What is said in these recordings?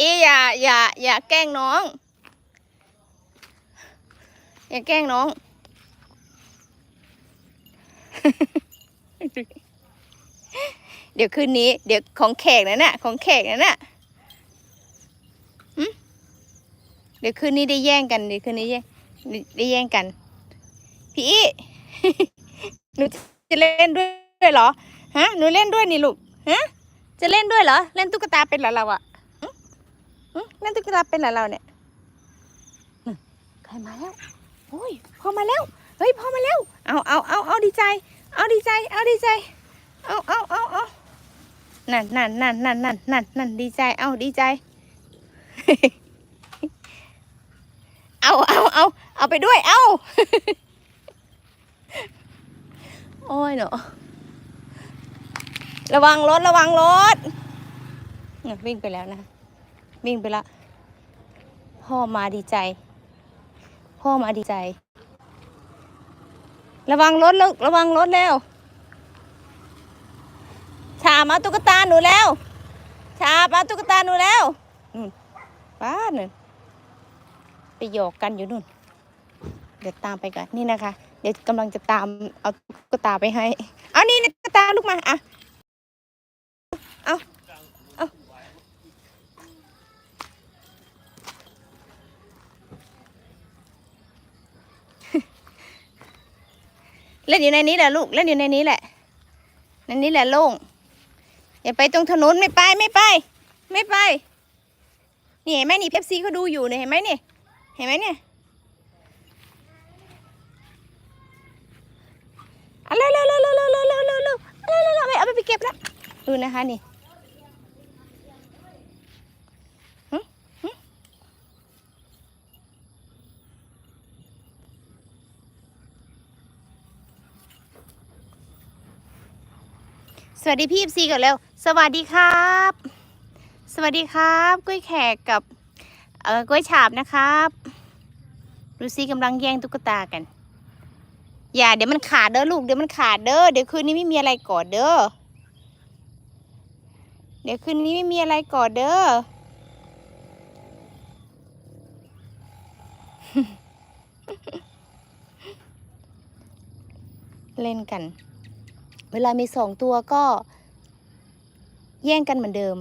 เออย่าอย่าอย่าแกล้งน้อง อย่าแกล้งน้อง เดี๋ยวคืนนี้ เดี๋ยวของแขกนั่นน่ะ ของแขกนั่นน่ะเดี๋ยวคืนนี้ได้แย่งกันเดี๋ยวคืนนี้แย่งได้แย่งกัน พี่อีหนูจะเล่นด้วยเหรอ ฮะ หนูเล่นด้วยนี่ลูก ฮะ จะเล่นด้วยเหรอ เล่นตุ๊กตาเป็นเหรอเราอะ หึหึเล่นตุ๊กตาเป็นเหรอเราเนี่ยน่ะใครมาแล้วโอ้ยพ่อมาแล้ว เฮ้ยพ่อมาแล้ว เอาเอาเอาเอาดีใจ เอาดีใจ เอาดีใจ เอาเอาเอาเอานั่นนั่นนั่นนั่นนั่นนั่นนั่นดีใจ เอาดีใจ เอาเอาเอาเอาไปด้วย เอาโอ้ยเนาะระวังรถ ระวังรถน่ะวิ่งไปแล้วนะ วิ่งไปละ พ่อมาดีใจ พ่อมาดีใจ ระวังรถลูกระวังรถแล้วชามาตุ๊กตาหนูแล้ว ชามาตุ๊กตาหนูแล้วนู่นป้าหนึ่งไปหยอกกันอยู่นู่น เดี๋ยวตามไปก่อนนี่นะคะ เดี๋ยวกำลังจะตามเอาตุ๊กตาไปให้ เอานี่นะตุ๊กตาลูกมาอะ เล่นอยู่ในนี้แหละลูกเล่นอยู่ในนี้แหละในนี้แหละโล่งอย่าไปตรงถนนไม่ไปไม่ไป ไม่ไปนี่เห็นไหมนี่เพปซีเขาดูอยู่เนี่ยเห็นไหมเนี่ยเห็นไหมเนี่ยอาเร็วเร็วเร็วเร็วเร็วเร็วเร็วเร็วเร็วเร็วเร็วเร็วเอาไปไปเก็บแล้วดูนะคะนี่หึ วัสดีพี่ซีก่อนเร็วสวัสดีครับ สวัสดีครับกล้วยแขกกับเอ่อกล้วยฉาบนะครับดูซิกำลังแย่งตุ๊กตากัน อย่าเดี๋ยวมันขาดเด้อลูกเดี๋ยวมันขาดเด้อเดี๋ยวคืนนี้ไม่มีอะไรกอดเด้อเดี๋ยวคืนนี้ไม่มีอะไรกอดเด้อเล่นกัน เวลามีสองตัวก็แย่งกันเหมือนเดิม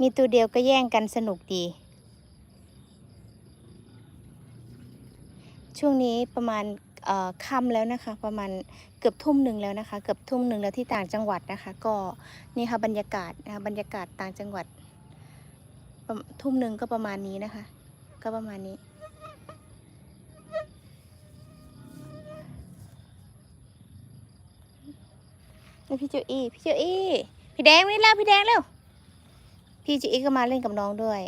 มีตัวเดียวก็แย่งกันสนุกดี ช่วงนี้ประมาณค่ำแล้วนะคะ ประมาณเกือบทุ่มหนึ่งแล้วนะคะ เกือบทุ่มหนึ่งแล้วที่ต่างจังหวัดนะคะ ก็นี่ค่ะบรรยากาศนะคะบรรยากาศต่างจังหวัดทุ่มหนึ่งก็ประมาณนี้นะคะ ก็ประมาณนี้ นี่พี่เจูอี้พี่เจูอี้พี่แดงนี่แล้วพี่แดงเร็วพี่เจูอี้ก็มาเล่นกับน้องด้วย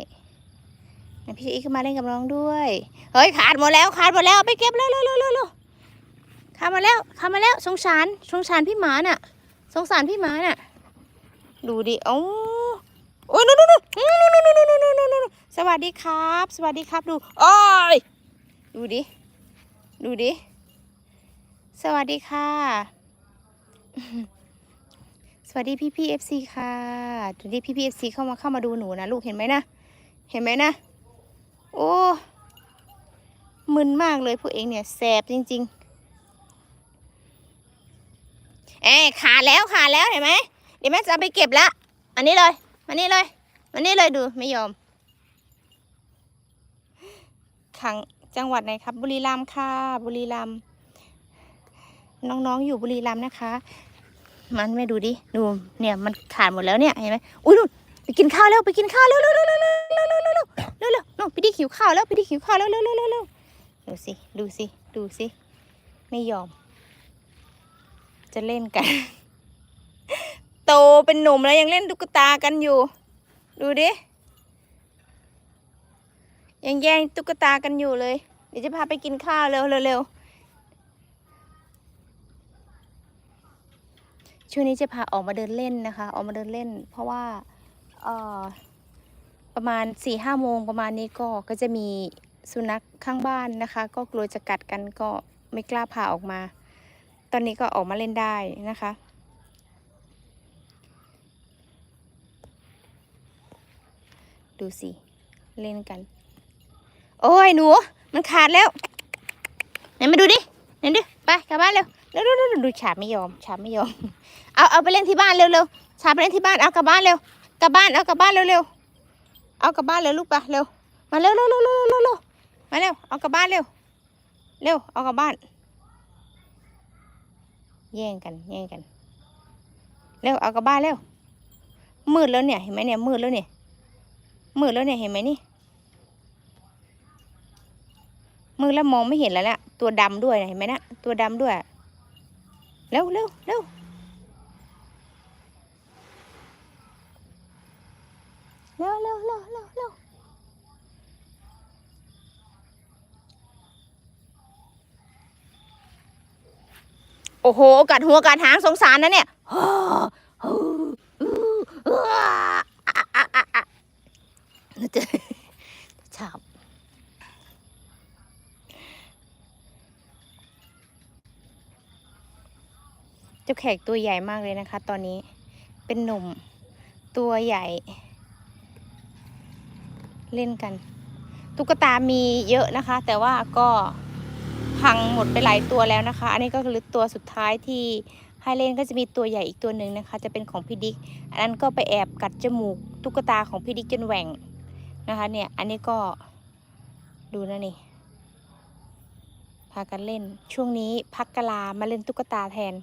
พี่เจูอี้ก็มาเล่นกับน้องด้วยเฮ้ยขาดหมดแล้วขาดหมดแล้วไปเก็บเร็วเร็วเร็วเร็วเร็วขาดมาแล้วขาดมาแล้วสงสารสงสารพี่หมาน่ะ สงสารพี่หมาน่ะ ดูดิเอ้โอ้ยนู่นนู่นนู่นนู่นนู่นนู่นนู่นนู่นนู่นสวัสดีครับ สวัสดีครับดูโอ้ยดูดิดูดิสวัสดีค่ะ สวัสดีพี่พี่เอฟซีค่ะสวัสดีพี่พี่เอฟซีเข้ามาเข้ามาดูหนูนะลูกเห็นไหมนะ เห็นไหมนะ โอ้มึนมากเลยพวกเองเนี่ยแสบจริง ๆ เอ้ขาแล้วขาแล้วเห็นไหมเดี๋ยวแม่จะเอาไปเก็บละอันนี้เลยมานี่เลยมานี่เลยดูไม่ยอมขังจังหวัดไหนครับ บุรีรัมย์ค่ะ บุรีรัมย์น้องๆอยู่บุรีรัมย์นะคะ มันไม่ดูดิดูเนี่ยมันขาดหมดแล้วเนี่ยเห็นไหมอุ้ยนู่นไปกินข้าวแล้วไปกินข้าวแล้วเร็วเร็วเร็วเร็วเร็วเร็วเร็วเร็วเร็วเร็วนู่นไปดิหิวข้าวแล้วไปดิหิวข้าวแล้วเร็วเร็วเร็วเร็วดูสิดูสิดูสิไม่ยอม จะเล่นกัน โตเป็นหนุ่มแล้วยังเล่นตุ๊กตากันอยู่ ดูดิยังแย่งตุ๊กตากันอยู่เลย เดี๋ยวจะพาไปกินข้าวเร็วเร็วเร็ว ช่วงนี้จะพาออกมาเดินเล่นนะคะ ออกมาเดินเล่น เพราะว่าประมาณ4ี่ห้าโมงประมาณนี้ก็ก็จะมีสุนัขข้างบ้านนะคะ ก็กลัวจะกัดกันก็ไม่กล้าพาออกมา ตอนนี้ก็ออกมาเล่นได้นะคะ ดูสิ เล่นกัน โอ้ยหนู มันขาดแล้ว ไหนมาดูดิไหนดิ ไปกลับบ้านเร็ว เร็วเร็วเร็วดูฉาบไม่ยอมฉาบไม่ยอม เอาเอาไปเล่นที่บ้านเร็วเร็วฉาบไปเล่นที่บ้านเอากลับบ้านเร็วกลับบ้านเอากลับบ้านเร็วเร็วเอากลับบ้านเร็วลูกไปเร็วมาเร็วเร็วเร็วเร็วเร็วเร็วมาเร็วเอากลับบ้านเร็วเร็วเอากลับบ้าน แย่งกันแย่งกันเร็วเอากลับบ้านเร็วมืดแล้วเนี่ยเห็นไหมเนี่ยมืดแล้วเนี่ยมืดแล้วเนี่ยเห็นไหมนี่มืดแล้วมองไม่เห็นแล้วนะตัวดำด้วยนะเห็นไหมนะตัวดำด้วย เร็วเร็วเร็วเร็วเร็วเร็วเร็วเร็วโอ้โหกัดหัวกัดหางสงสารนะเนี่ย จะฉาบเจ้าแขกตัวใหญ่มากเลยนะคะ ตอนนี้เป็นหนุ่มตัวใหญ่ เล่นกัน ตุ๊กตามีเยอะนะคะ แต่ว่าก็พังหมดไปหลายตัวแล้วนะคะ อันนี้ก็คือตัวสุดท้ายที่ให้เล่นก็จะมีตัวใหญ่อีกตัวหนึ่งนะคะ จะเป็นของพี่ดิ๊กอันนั้นก็ไปแอบกัดจมูกตุ๊กตาของพี่ดิ๊กจนแหว่งนะคะเนี่ยอันนี้ก็ดูนะนี่พากันเล่น ช่วงนี้พักกะลามาเล่นตุ๊กตาแทน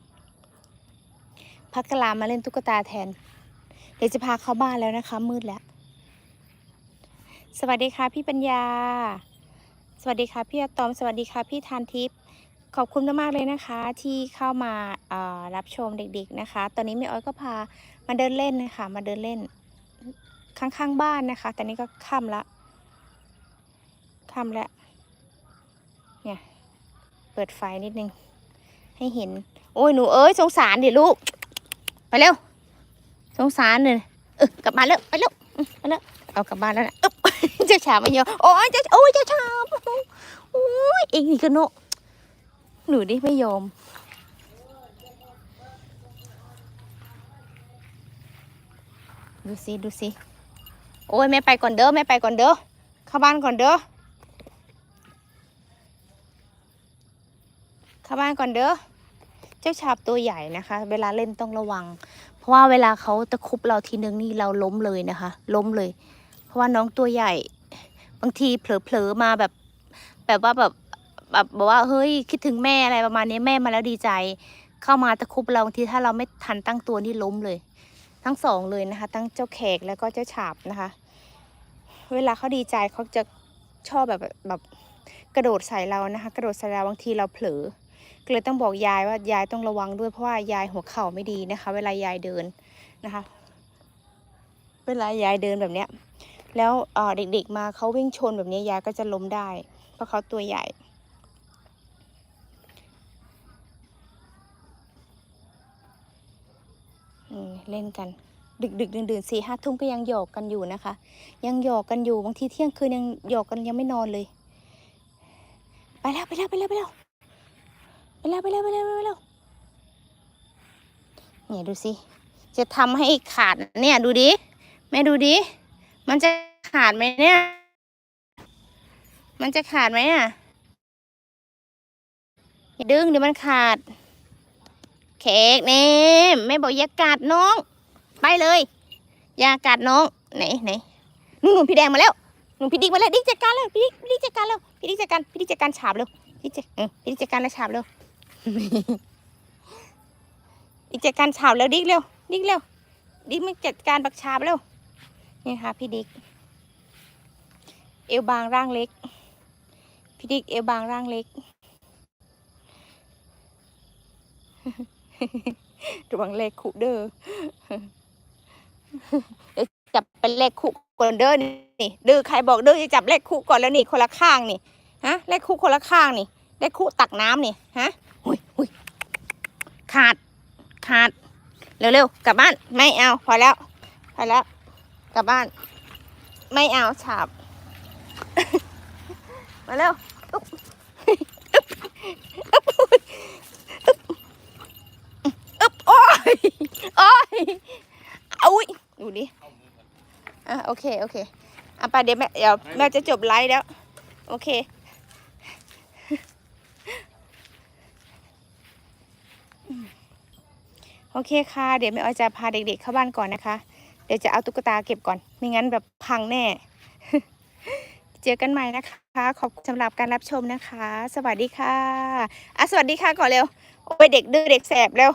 พักกะลามาเล่นตุ๊กตาแทน เดี๋ยวจะพาเข้าบ้านแล้วนะคะ มืดแล้ว สวัสดีค่ะพี่ปัญญา สวัสดีค่ะพี่อะตอม สวัสดีค่ะพี่ทานทิพย์ ขอบคุณมากๆเลยนะคะ ที่เข้ามารับชมเด็ก ๆนะคะ ตอนนี้แม่อ้อยก็พามาเดินเล่นนะคะ มาเดินเล่น ข้างๆบ้านนะคะ แต่นี้ก็ค่ำละค่ำแล้วเนี่ย เปิดไฟนิดนึง ให้เห็น โอ้ยหนูเอ้ยสงสารดิลูก ไปเร็ว สงสารเลยเออกลับมาแล้วไปเร็วไปแล้วเอากลับบ้านแล้วนะอึ๊บเจ้าชาไม่ยอมโอ้ยเจ้าโอ้ยเจ้าชาโอ้ยเองนี่ก็โนหนูดิไม่ยอมดูสิดูสิโอ้ยแม่ไปก่อนเด้อแม่ไปก่อนเด้อเข้าบ้านก่อนเด้อเข้าบ้านก่อนเด้อ เจ้าชาบตัวใหญ่นะคะ เวลาเล่นต้องระวัง เพราะว่าเวลาเขาตะคุบเราทีนึงนี่เราล้มเลยนะคะ ล้มเลย เพราะว่าน้องตัวใหญ่ บางทีเผลอๆมาแบบ แบบว่าแบบแบบบอกว่าเฮ้ยคิดถึงแม่อะไรประมาณนี้แม่มาแล้วดีใจ เข้ามาตะคุบเราบางทีถ้าเราไม่ทันตั้งตัวนี่ล้มเลย ทั้งสองเลยนะคะ ทั้งเจ้าแขกแล้วก็เจ้าฉาบนะคะ เวลาเขาดีใจเขาจะชอบแบบแบบกระโดดใส่เรานะคะ กระโดดใส่เราบางทีเราเผลอ ก็เลยต้องบอกยายว่ายายต้องระวังด้วยเพราะว่ายายหัวเข่าไม่ดีนะคะ เวลายายเดินนะคะ เวลายายเดินแบบเนี้ย แล้วเด็กๆมาเขาวิ่งชนแบบนี้ยายก็จะล้มได้ เพราะเขาตัวใหญ่เล่นกัน ดึกดึกดื่นดื่นสี่ห้าทุ่มก็ยังหยอกกันอยู่นะคะ ยังหยอกกันอยู่บางทีเที่ยงคืนยังหยอกกันยังไม่นอนเลย ไปแล้วไปแล้วไปแล้วไปแล้ว ไปแล้วไปแล้วไปแล้วไปแล้วเนี่ยดูสิจะทำให้ขาดเนี่ยดูดิแม่ดูดิมันจะขาดไหมเนี่ย มันจะขาดไหมอะอย่าดึงเดี๋ยวมันขาดเค้กเน่แม่บอกอย่ากัดน้อง ไปเลย อย่ากัดน้องไหนไหนนู่นนู่นพี่แดงมาแล้วนู่นพี่ดิ๊กมาแล้วดิ๊กจัดการแล้วพี่ดิ๊กพี่ดิ๊กจัดการแล้วพี่ดิ๊กจัดการพี่ดิ๊กจัดการฉาบเร็วพี่ดิ๊กจัดเออพี่ดิ๊กจัดการแล้วฉาบเร็ว ดิกจัดการฉาบแล้วดิ๊กเร็ว ดิ๊กเร็ว ดิ๊กมันจัดการบักฉาบเร็ว นี่ค่ะพี่ดิ๊กเอวบางร่างเล็ก พี่ดิ๊กเอวบางร่างเล็กระวังเลขคุเด้อเดี๋ยวจับเป็นเลขคุก่อนเด้อนี่ดื้อใครบอกดื้อจะจับเลขคุก่อนแล้วนี่คนละข้างนี่ ฮะ เลขคุคนละข้างนี่ เลขคุตักน้ำนี่ ฮะ ขาด ขาด เร็วๆ กลับบ้าน ไม่เอา พอแล้ว พอแล้ว กลับบ้าน ไม่เอาฉาบ มาเร็วอึ๊บโอ้ย โอ้ยอุ้ยดูดิ อะ โอเค โอเค อะไปเดี๋ยวแม่ เดี๋ยวแม่จะจบไลฟ์แล้ว โอเค โอ เคค่ะ เดี๋ยวแม่อ้อยจะพาเด็กๆเข้าบ้านก่อนนะคะ เดี๋ยวจะเอาตุ๊กตาเก็บก่อน ไม่งั้นแบบพังแน่ เจอกันใหม่นะคะ ขอบคุณสำหรับการรับชมนะคะ สวัสดีค่ะอะสวัสดีค่ะก่อนเร็ว โอ้ยเด็กดื้อเด็กแสบเร็ว